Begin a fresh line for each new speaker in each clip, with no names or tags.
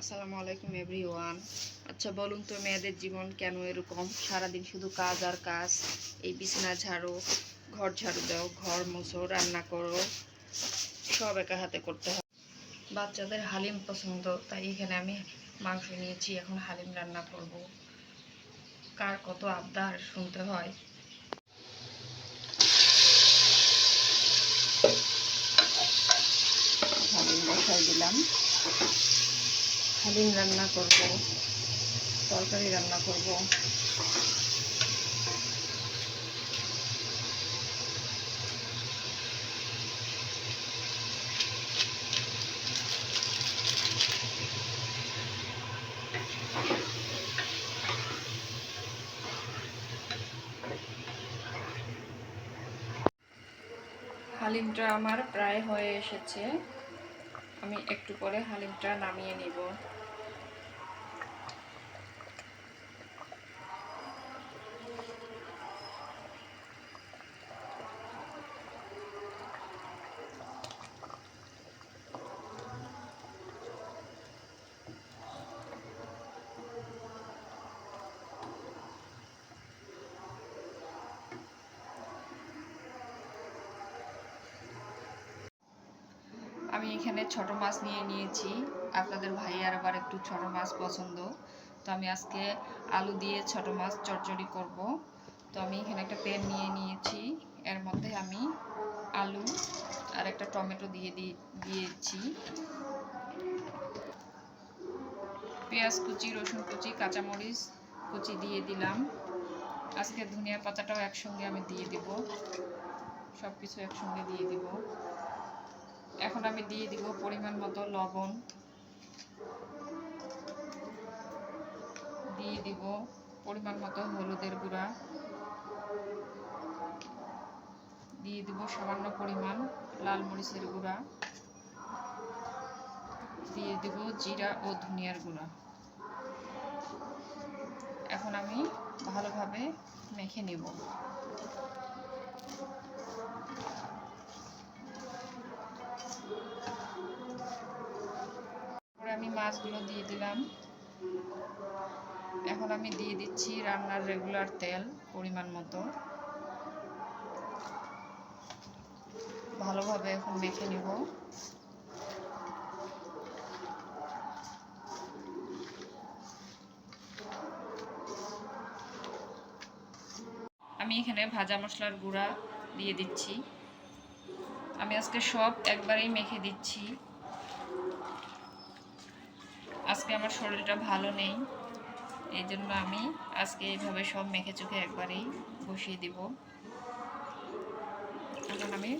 আসসালামু আলাইকুম এভরিওয়ান। আচ্ছা বলুন তো মেয়েদের জীবন কেন এরকম? সারাদিন শুধু কাজ আর কাজ, এই বিছানা ঝাড়ো, ঘর ঝাড়ু দাও, ঘর মুছো, রান্না করো, সব একা হাতে করতে হয়। বাচ্চাদের হালিম পছন্দ, তাই এখানে আমি মাংস নিয়েছি, এখন হালিম রান্না করব। কার কত আবদার, শুনতে হয়। হালিম বসাই দিলাম। হালিম রান্না করব তরকারি রান্না করব। হালিমটা আমার প্রায় হয়ে এসেছে। আমি একটু পরে হালিমটা নামিয়ে নিব। আমি এখানে ছোট মাছ নিয়ে নিয়েছি। আপনাদের ভাইয়ার আবার একটু ছোট মাছ পছন্দ। তো আমি আজকে আলু দিয়ে ছোট মাছ চচ্চড়ি করব। তো আমি এখানে একটা প্যান নিয়ে নিয়েছি। এর মধ্যে আমি আলু আর একটা টমেটো দিয়ে দিয়েছি। পেঁয়াজ কুচি, রসুন কুচি, কাঁচামরিচ কুচি দিয়ে দিলাম। আজকে ধনিয়া পাতাটাও একসঙ্গে আমি দিয়ে দিব। সব কিছু একসঙ্গে দিয়ে দিব। এখন আমি দিয়ে দিব পরিমাণ মতো লবণ। দিয়ে দিব পরিমাণ মতো হলুদের গুঁড়া। দিয়ে দিব সামান্য পরিমাণ লাল মরিচের গুঁড়া। দিয়ে দিব জিরা ও ধনিয়ার গুঁড়া। এখন আমি ভালোভাবে মেখে নেব। মাছগুলো দিয়ে দিলাম। এখন আমি দিয়ে দিচ্ছি রান্নার রেগুলার তেল পরিমাণ মতো। ভালোভাবে এখন মেখে নেব। আমি এখানে ভাজা মশলার গুঁড়া দিয়ে দিচ্ছি। আমি আজকে সব একবারেই মেখে দিচ্ছি। আজকে আমার শরীরটা ভালো নেই। এই জন্য আমি আজকে এইভাবে সব মেখে চোখে একবারেই বসিয়ে দিব। এখন আমি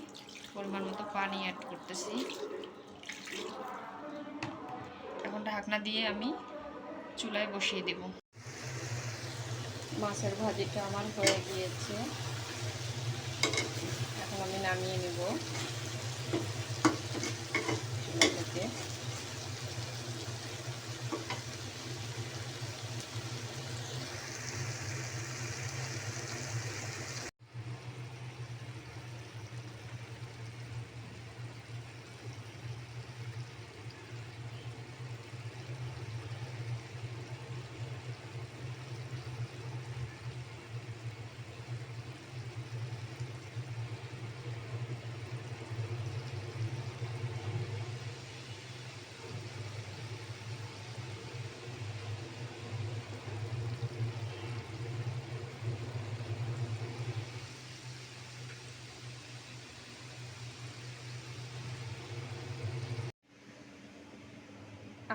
পরিমাণ মতো পানি অ্যাড করতেছি। এখন ঢাকনা দিয়ে আমি চুলায় বসিয়ে দেব। মাছের ভাজিটা আমার হয়ে গিয়েছে। এখন আমি নামিয়ে নেব।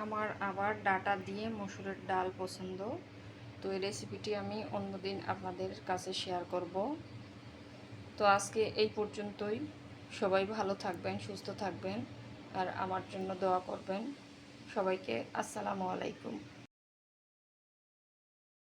আমার আবার ডাটা দিয়ে মসুরের ডাল পছন্দ। তো এই রেসিপিটি আমি অন্যদিন আপনাদের কাছে শেয়ার করব। তো আজকে এই পর্যন্তই। সবাই ভালো থাকবেন, সুস্থ থাকবেন, আর আমার জন্য দোয়া করবেন। সবাইকে আসসালামু আলাইকুম।